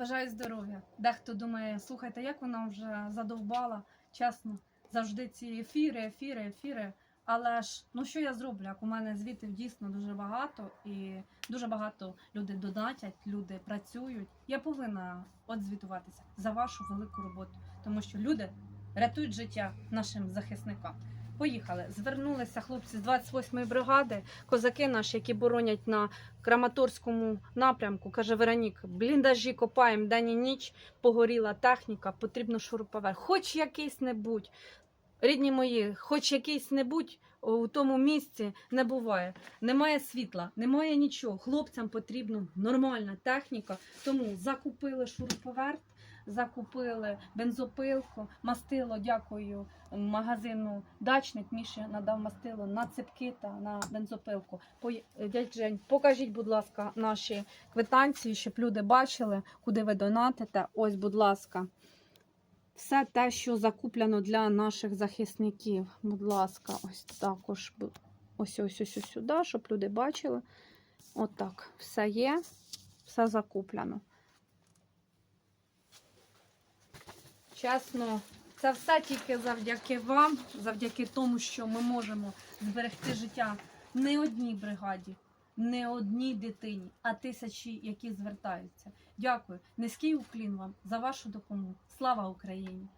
Бажаю здоров'я. Дехто думає, слухайте, як вона вже задовбала, чесно, завжди ці ефіри, ефіри, ефіри. Але ж ну що я зроблю? Як у мене звітів дійсно дуже багато, і дуже багато люди донатять, люди працюють. Я повинна от звітуватися за вашу велику роботу, тому що люди рятують життя нашим захисникам. Поїхали. Звернулися хлопці з 28-ї бригади, козаки наші, які боронять на Краматорському напрямку. Каже Веронік, бліндажі копаємо день і ніч, погоріла техніка, потрібно шуруповерт. Хоч якийсь небудь, рідні мої, хоч якийсь небудь у тому місці не буває. Немає світла, немає нічого. Хлопцям потрібна нормальна техніка, тому закупили шуруповерт. Закупили бензопилку, мастило, дякую магазину Дачник. Міші надав мастило на цепки та на бензопилку. Дядь Жень, покажіть, будь ласка, наші квитанції, щоб люди бачили, куди ви донатите. Ось, будь ласка, все те, що закуплено для наших захисників. Будь ласка, ось також ось ось ось, сюди, щоб люди бачили. Отак, все є, все закуплено. Чесно, це все тільки завдяки вам, завдяки тому, що ми можемо зберегти життя не одній бригаді, не одній дитині, а тисячі, які звертаються. Дякую. Низький уклін вам за вашу допомогу. Слава Україні!